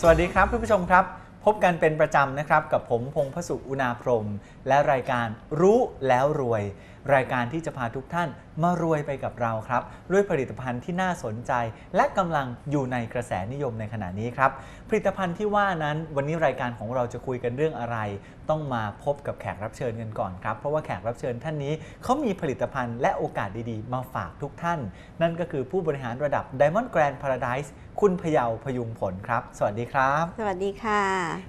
สวัสดีครับคุณผู้ชมครับ พบกันเป็นประจำนะครับ กับผมพงพสุอุณาพรหมและรายการรู้แล้วรวย รายการที่จะพาทุกท่านมารวยไปกับเราครับ ด้วยผลิตภัณฑ์ที่น่าสนใจ และกำลังอยู่ในกระแสนิยมในขณะนี้ครับ ผลิตภัณฑ์ที่ว่านั้นวันนี้รายการของเราจะคุยกันเรื่องอะไร ต้องมาพบกับแขกรับเชิญกันก่อนครับ เพราะว่าแขกรับเชิญท่านนี้เขามีผลิตภัณฑ์และโอกาสดีๆ มาฝากทุกท่าน นั่นก็คือผู้บริหารระดับ Diamond Grand Paradise คุณพยาวพยุงผลครับ สวัสดีครับ สวัสดีค่ะ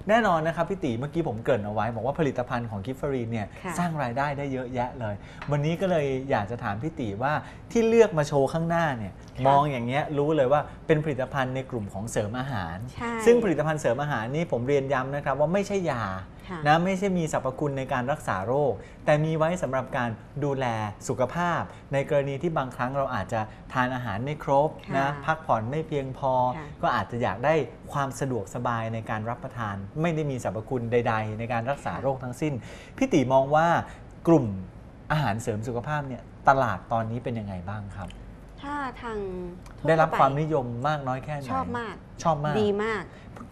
แน่นอนนะครับพี่ตีเมื่อกี้ผมเกริ่นเอาไว้ บอกว่าผลิตภัณฑ์ของกิฟฟรีนเนี่ยค่ะสร้างรายได้ได้เยอะแยะเลยวันนี้ก็เลยอยากจะถามพี่ตีว่าที่เลือกมาโชว์ข้างหน้าเนี่ยมองอย่างเงี้ยรู้เลยว่าเป็นผลิตภัณฑ์ในกลุ่มของเสริมอาหาร ใช่ซึ่งผลิตภัณฑ์เสริมอาหารนี่ผมเรียนย้ำนะครับว่าไม่ใช่ยาค่ะ นะไม่ใช่มีสรรพคุณในการรักษาโรค แต่มีไว้สำหรับการดูแลสุขภาพ ในกรณีที่บางครั้งเราอาจจะทานอาหารไม่ครบนะค่ะพักผ่อนไม่เพียงพอ ค่ะ ก็อาจจะอยากได้ความสะดวกสบายในการรับประทาน ไม่ได้มีสรรพคุณใด ๆ ในการรักษาโรคทั้งสิ้นพี่ติมองว่ากลุ่ม อาหารเสริมสุขภาพเนี่ยตลาดตอนนี้เป็นยังไงบ้างครับ ถ้าทางทั่วได้รับไปความนิยมมากน้อยแค่ไหนชอบมากชอบมากดีมาก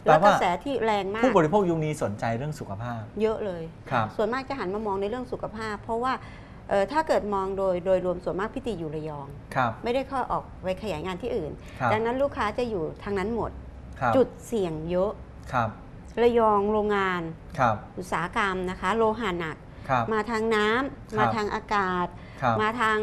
แปลแล้วกว่าระแสที่แรงมาก ผู้บริโภคยุคนี้สนใจเรื่องสุขภาพ เยอะเลยครับส่วนมากจะหันมามองในเรื่องสุขภาพ เพราะว่าเอ่อถ้าเกิดมองโดยโดยรวมส่วนมากพี่ตีอยู่ระยองครับไม่ได้เข้าออกไปขยายงานที่อื่นครับดังนั้นลูกค้าจะอยู่ทางนั้นหมดครับจุดเสี่ยงเยอะครับระยองโรงงานครับอุตสาหกรรมนะคะ โลหะหนัก ครับมาทางน้ครับำมาทางอากาศ ครับ มาทาง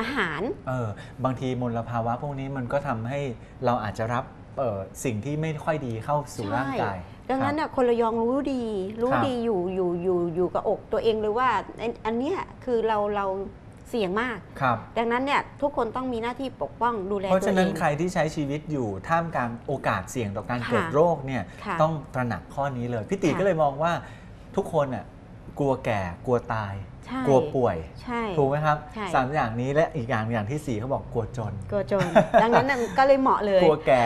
อาหาร เออบางทีมลภาวะพวกนี้มันก็ทำให้เราอาจจะรับเอ่อสิ่งที่ไม่ค่อยดีเข้าสู่ใช่ ร่างกายดังนั้นครับ น่ะคนระยองรู้ดี รู้ครับ ดีอยู่อยู่อยู่อยู่กับอก ตัวเองเลยว่าอันอันเนี้ยคือเราเราเสี่ยงมาก ครับ ดังนั้นเนี่ยทุกคนต้องมีหน้าที่ปกป้องดูแลเพราะตัวฉะเอนั้นง ใครที่ใช้ชีวิตอยู่ท่ามกลางโอกาสเสี่ยงต่อการค่ะเกิดโรคเนี่ยค่ะต้องตระหนักข้อนี้เลยพี่ติค่ะก็เลยมองว่าทุกคนน่ะ กลัวแก่กลัวตาย ใช่กลัวป่วย ใช่ ถูกไหมครับใช่ สามอย่างนี้และอีกอย่างอย่างที่สี่เขาบอกกลัวจน กลัวจน ดังนั้นน่ะก็เลยเหมาะเลย กลัวแก่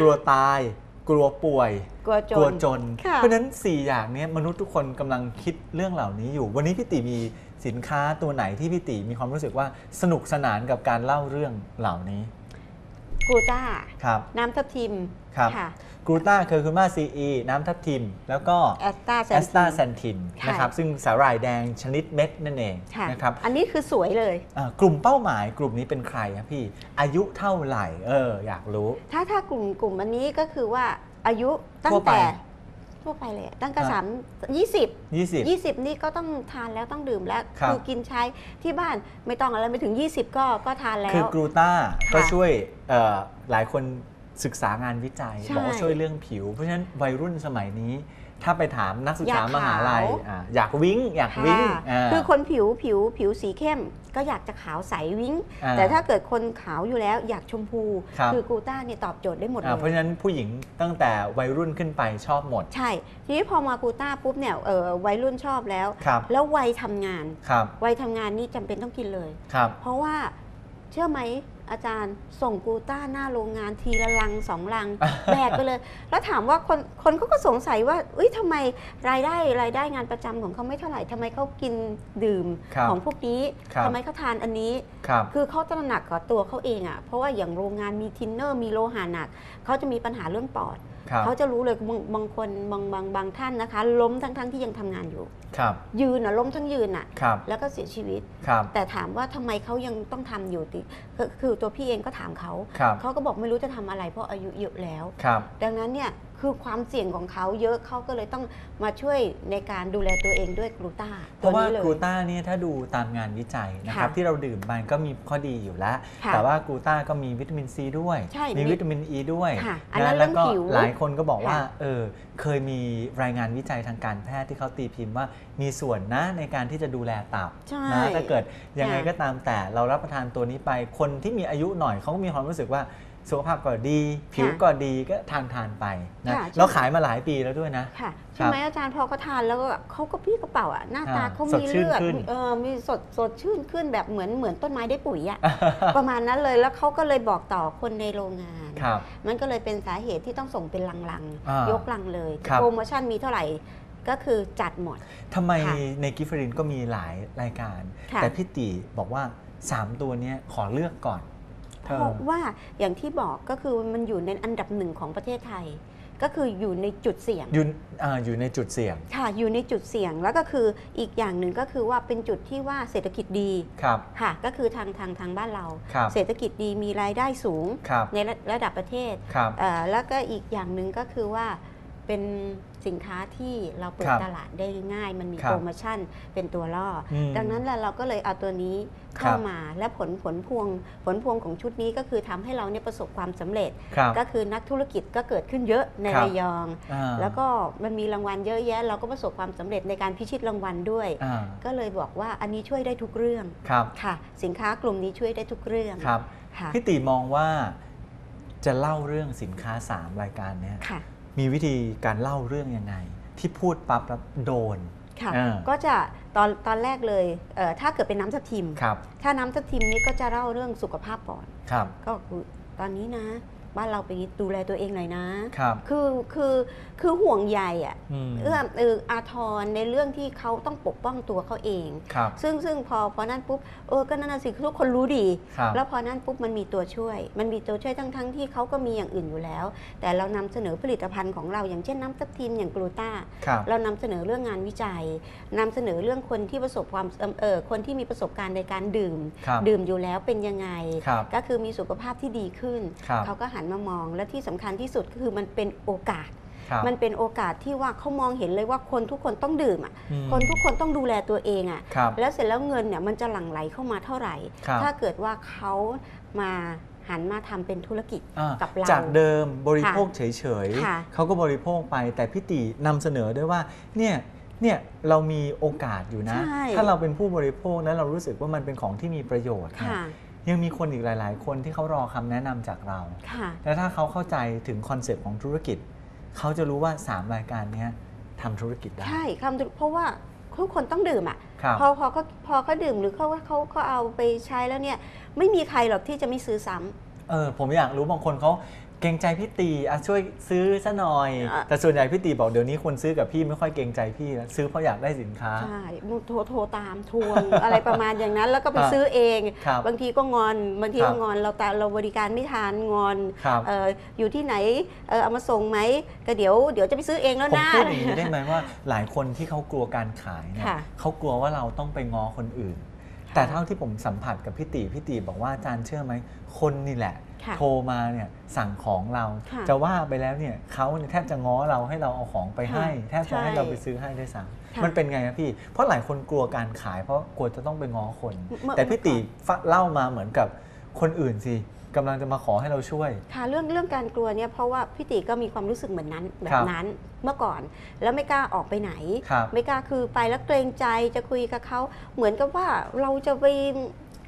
กลัวตาย กลัวป่วย กลัวจกลัวน จน ค่ะ เพราะฉะนั้น 4 อย่างเนี้ยมนุษย์ทุกคนกำลังคิดเรื่องเหล่านี้อยู่ วันนี้พี่ติมีสินค้าตัวไหนที่พี่ติมีความรู้สึกว่าสนุกสนานกับการเล่าเรื่องเหล่านี้ กลูต้าครับน้ำทับทิมครับค่ะกรูต้าเคอร์คูมาซีอีน้ำทับทิม แล้วก็แอสตาแซแอสตาแซนทินค่ะนะครับซึ่งสาหร่ายแดงชนิดเม็ดนั่นเองค่ะนะครับอันนี้คือสวยเลยอ่ากลุ่มเป้าหมายกลุ่มนี้เป็นใครครับพี่ อายุเท่าไหร่เอออยากรู้ ถ้าถ้ากลุ่มกลุ่มอันนี้ก็คือว่าอายุตั้ทั่งวไปแต่ ทั่วไปเลย ตั้งแต่ฮะสามยี่สิบ20 20นี่ก็ต้องทานแล้วต้องดื่มแล้วครับอกินใช้ที่บ้านไม่ต้องอะไรไปถึง 20 ก็ก็ทานแล้คือกวรูต้าค่ะก็ช่วยเอ่อหลายคนศึกษางานวิจัยใช่บอกว่าช่วยเรื่องผิว เพราะฉะนั้นวัยรุ่นสมัยนี้ ถ้าไปถามนักศึกษาอยากมหาลัยขาวอะอยากวิ้งอยากวิ้งค่ะอ่าคือคนผิวผิวผิวสีเข้ม ก็อยากจะขาวใสวิ้ง อ่าแต่ถ้าเกิดคนขาวอยู่แล้วอยากชมพูครับอกลูต้าเนี่ยตอบโจทย์ได้หมดเลอ่าเพราะยฉะนั้นผู้หญิงตั้งแต่วัยรุ่นขึ้นไปชอบหมด ใช่ ทีนี้พอมากลูต้าปุ๊บเนี่ยเออวัยรุ่นชอบแล้ว ครับแล้ววัยทำงาน ครับวัยทำงานนี่จำเป็นต้องกินเลย ครับ เพราะว่าเชื่อไหม อาจารย์ส่งกลูต้าหน้าโรงงานทีละลังสองลัง แบกไปเลย แล้วถามว่าคนคนเขาก็สงสัยว่าเอ้ยทำไมรายได้รายได้งานประจำของเขาไม่เท่าไหร่ทำไมเขากินดื่มครับของพวกนี้ครับทำไมเขาทานอันนี้ครับคือเขาตระหนักกับตัวเขาเองอะ่ะเพราะว่าอย่างโรงงานมีทินเนอร์มีโลหะหนักเขาจะมีปัญหาเรื่องปอด ครับเขาจะรู้เลยบางบางคนบางบางบางท่านนะคะ ล้มทั้งทั้งที่ยังทำงานอยู่ ครับยืนอะล้มทั้งยืนอะ ครับ แล้วก็เสียชีวิต ครับ แต่ถามว่าทำไมเขายังต้องทำอยู่ติก็คือตัวพี่เองก็ถามเขา ครับ เขาก็บอกไม่รู้จะทำอะไรเพราะอายุเยอะแล้ว ครับ ดังนั้นเนี่ย คือความเสี่ยงของเขาเยอะเขาก็เลยต้องมาช่วยในการดูแลตัวเองด้วยกลูต้าเพตัวราะว่านี้เลยกลูต้าเนี่ยถ้าดูตามงานวิจัยนะครับค่ะที่เราดื่มมันก็มีข้อดีอยู่แล้วค่ะแต่ว่ากลูต้าก็มีวิตามินซีด้วยใช่มีมีวิตามินอ e ีด้วยค่ะอันนั้นแล้วก็เรื่องผิวหลายคนก็บอกว่าค่ะเออเคยมีรายงานวิจัยทางการแพทย์ที่เขาตีพิมพ์ว่ามีส่วนนะในการที่จะดูแลตับใช่นะถ้าเกิดยังไงค่ะก็ตามแต่เรารับประทานตัวนี้ไปคนที่มีอายุหน่อยเขาก็มีความรู้สึกว่า สุขภาพก็ดี ผิวก็ดีก็ทานทานๆไปนะค่ะเราขายมาหลายปีแล้วด้วยนะค่ะใช่ไหมอาจารย์พอเขาทานแล้วก็เขาก็พี่กระเป๋าอะหน้าตาอ่าเขาสดมีชื่นเลือดขึ้นเออมีสดสดชื่นขึ้นแบบเหมือนเหมือนต้นไม้ได้ปุ๋ยอะประมาณนั้นเลยแล้วเขาก็เลยบอกต่อคนในโรงงานครับมันก็เลยเป็นสาเหตุที่ต้องส่งเป็นลังอ่าๆยกลังเลยครับโปรโมชั่นมีเท่าไหร่ก็คือจัดหมดทำไมค่ะในกิฟฟรินก็มีหลายรายการค่ะแต่พี่ติบอกว่า 3 ตัวเนี้ยขอเลือกก่อน เพราะว่าอย่างที่บอกก็คือมันอยู่ในอันดับหนึ่งของประเทศไทย ก็คืออยู่ในจุดเสี่ยงอยู่อ่าอยู่ในจุดเสี่ยงค่ะอยู่ในจุดเสี่ยงแล้วก็คืออีกอย่างหนึ่งก็คือว่าเป็นจุดที่ว่าเศรษฐกิจดีครับค่ะก็คือทางทางทางบ้านเราครับเศรษฐกิจดีมีรายได้สูงครับในระระดับประเทศครับเอ่อแล้วก็อีกอย่างหนึ่งก็คือว่าเป็นสินค้าที่เราเปิดครับตลาดได้ง่าย มันมีครับโปรโมชั่นเป็นตัวล่ออมดังนั้นแหละเราก็เลยเอาตัวนี้ เข้าครับมา และผลผลพวงผลพวงของชุดนี้ก็คือทำให้เราเนี่ยประสบความสำเร็จครับก็คือนักธุรกิจก็เกิดขึ้นเยอะในครับระยองอ่าแล้วก็มันมีรางวัลเยอะแยะ เราก็ประสบความสำเร็จในการพิชิตรางวัลด้วยอ่าก็เลยบอกว่าอันนี้ช่วยได้ทุกเรื่องครับค่ะ สินค้ากลุ่มนี้ช่วยได้ทุกเรื่องครับค่ะพี่ติมองว่าจะเล่าเรื่องสินค้า 3 รายการเนี้ยค่ะมีวิธีการเล่าเรื่องยังไง ที่พูดปั๊บแล้วโดน ค่ะ อ่า ก็จะตอนตอนแรกเลยเอ่อถ้าเกิดเป็นน้ำทับทิม ครับ ถ้าน้ำทับทิมนี่ก็จะเล่าเรื่องสุขภาพก่อน ครับ ก็คือตอนนี้นะ บ้านเราไปดูแลตัวเองหน่อยนะ ครับ คือคือคือห่วงใยอะอืม เอื้อมเอออาทรในเรื่องที่เขาต้องปกป้องตัวเขาเอง ครับ ซึ่งซึ่งพอพอนั่นปุ๊บเออก็นั่นนะสิทุกคนรู้ดี ครับ แล้วพอนั่นปุ๊บมันมีตัวช่วย มันมีตัวช่วยทั้งทั้งที่เขาก็มีอย่างอื่นอยู่แล้ว แต่เรานำเสนอผลิตภัณฑ์ของเราอย่างเช่นน้ำทับทิมอย่างกลูต้า ครับ เรานำเสนอเรื่องงานวิจัยนำเสนอเรื่องคนที่ประสบความเอิ่มเออคนที่มีประสบการณ์ในการดื่ม ครับ ดื่มอยู่แล้วเป็นยังไง ครับ ก็คือมีสุขภาพที่ดีขึ้น ครับ เขาก็หันมามอง และที่สำคัญที่สุดก็คือมันเป็นโอกาสครับมันเป็นโอกาสที่ว่าเขามองเห็นเลยว่าคนทุกคนต้องดื่มอะอืมคนทุกคนต้องดูแลตัวเองอะครับแล้วเสร็จแล้วเงินเนี่ยมันจะหลั่งไหลเข้ามาเท่าไหร่ครับถ้าเกิดว่าเขามาหันมาทำเป็นธุรกิจอ่ากับเราจากเดิมบริโภคเฉยค่ะๆเขาก็บริโภคไปแต่พี่ตินำเสนอด้วยว่าเนี่ยเนี่ยเรามีโอกาสอยู่นะใช่ถ้าเราเป็นผู้บริโภคแล้วเรารู้สึกว่ามันเป็นของที่มีประโยชน์เนี่ ยค่ะยังมีคนอีกหลาย ๆ คนที่เขารอคำแนะนำจากเรา ค่ะและถ้าเขาเข้าใจถึงคอนเซปต์ของธุรกิจ เขาจะรู้ว่า 3 รายการเนี้ยทำธุรกิจได้ ใช่คำเพราะว่าทุกคนต้องดื่มอะ ครับ พอพอเขาพอเขาดื่มหรือเขาเขาเขาเอาไปใช้แล้วเนี่ย ไม่มีใครหรอกที่จะไม่ซื้อซ้ำ เออผมอยากรู้บางคนเขาเกรงใจพี่ตีอะช่วยซื้อซะหน่อย อะ แต่ส่วนใหญ่พี่ตีบอกเดี๋ยวนี้คนซื้อกับพี่ไม่ค่อยเกรงใจพี่แล้วซื้อเพราะอยากได้สินค้า ใช่โทรโทรตามทวง อะไรประมาณอย่างนั้น แล้วก็ไปซื้อเอง ครับบางทีก็งอน บางทีครัก็บงอน เราตาเราบริการไม่ทันงอนครับ เอออยู่ที่ไหนเออเอามาส่งไหมก็เดี๋ยวเดี๋ยวจะไปซื้อเองแล้วผมนะ พูดอย่างนี้ได้ไหมว่าหลายคนที่เขากลัวการขายเนี่ยค่ะ เขากลัวว่าเราต้องไปง้อคนอื่น แต่เท่าที่ผมสัมผัสกับพี่ตีพี่ตีบอกว่าอาจารย์เชื่อไหมคนนี่แหละ ค่ะโทรมาเนี่ยสั่งของเรา ค่ะจะว่าไปแล้วเนี่ยเขาเนี่ยแทบจะง้อเราให้เราเอาของไปให้แทบจะให้ใช่เราไปซื้อให้ด้วยซ้ค่ะำมันเป็นไงครับพี่เพราะหลายคนกลัวการขายเพราะกลัวจะต้องไปง้อคน เมื่อแต่พี่ตีฟะเล่ามาเหมือนกับ คนอื่นสิกำลังจะมาขอให้เราช่วย ค่ะเรื่องเรื่องการกลัวเนี่ยเพราะว่าพี่ติก็มีความรู้สึกเหมือนนั้นแบครับบนั้นเมื่อก่อน แล้วไม่กล้าออกไปไหนครับไม่กล้าคือไปแล้วเกรงใจจะคุยกับเขาเหมือนกับว่าเราจะไป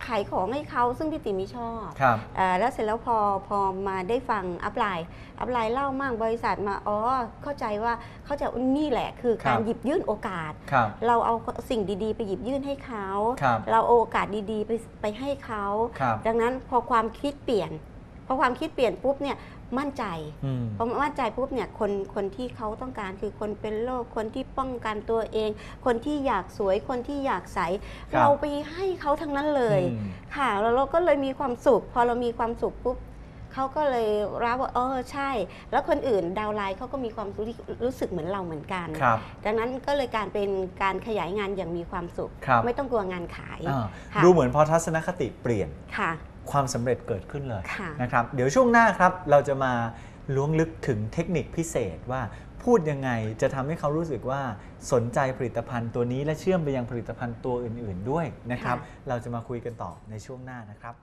ขายของให้เขาซึ่งพี่ติไม่ชอบครับเอ่อแล้วเสร็จแล้วพอพอมาได้ฟังอัพไลน์อัพไลน์เล่ามากบริษัทมาอ๋อเข้าใจว่าเข้าใจว่านี่แหละคือครับการหยิบยื่นโอกาส ครับ เราเอาสิ่งดีๆ ไปหยิบยื่นให้เขา ครับ เราเอาโอกาสดีๆ ไปไปให้เขา ครับ ดังนั้นพอความคิดเปลี่ยนพ อความคิดเปลี่ยนปุ๊บเนี่ยมั่นใจอืมพอมั่นใจปุ๊บเนี่ยคนคนที่เขาต้องการคือคนเป็นโรคคนที่ป้องกันตัวเอง คนที่อยากสวยคนที่อยากใสครับเราไปให้เขาทั้งนั้นเลยอืมค่ะแล้วเราก็เลยมีความสุข พอเรามีความสุขปุ๊บเขาก็เลยรับว่าเออใช่ แล้วคนอื่นดาวน์ไลน์เขาก็มีความรู้รู้สึกเหมือนเราเหมือนกันครับดังนั้นก็เลยการเป็นการขยายงานอย่างมีความสุขครับไม่ต้องกลัวงานขายอ่าค่ะดูเหมือนพอทัศนคติเปลี่ยนค่ะ ความสำเร็จเกิดขึ้นเลยค่ะนะครับ เดี๋ยวช่วงหน้าครับเราจะมาล้วงลึกถึงเทคนิคพิเศษว่าพูดยังไงจะทำให้เขารู้สึกว่าสนใจผลิตภัณฑ์ตัวนี้และเชื่อมไปยังผลิตภัณฑ์ตัวอื่น ๆ ด้วยนะครับค่ะเราจะมาคุยกันต่อในช่วงหน้านะครับ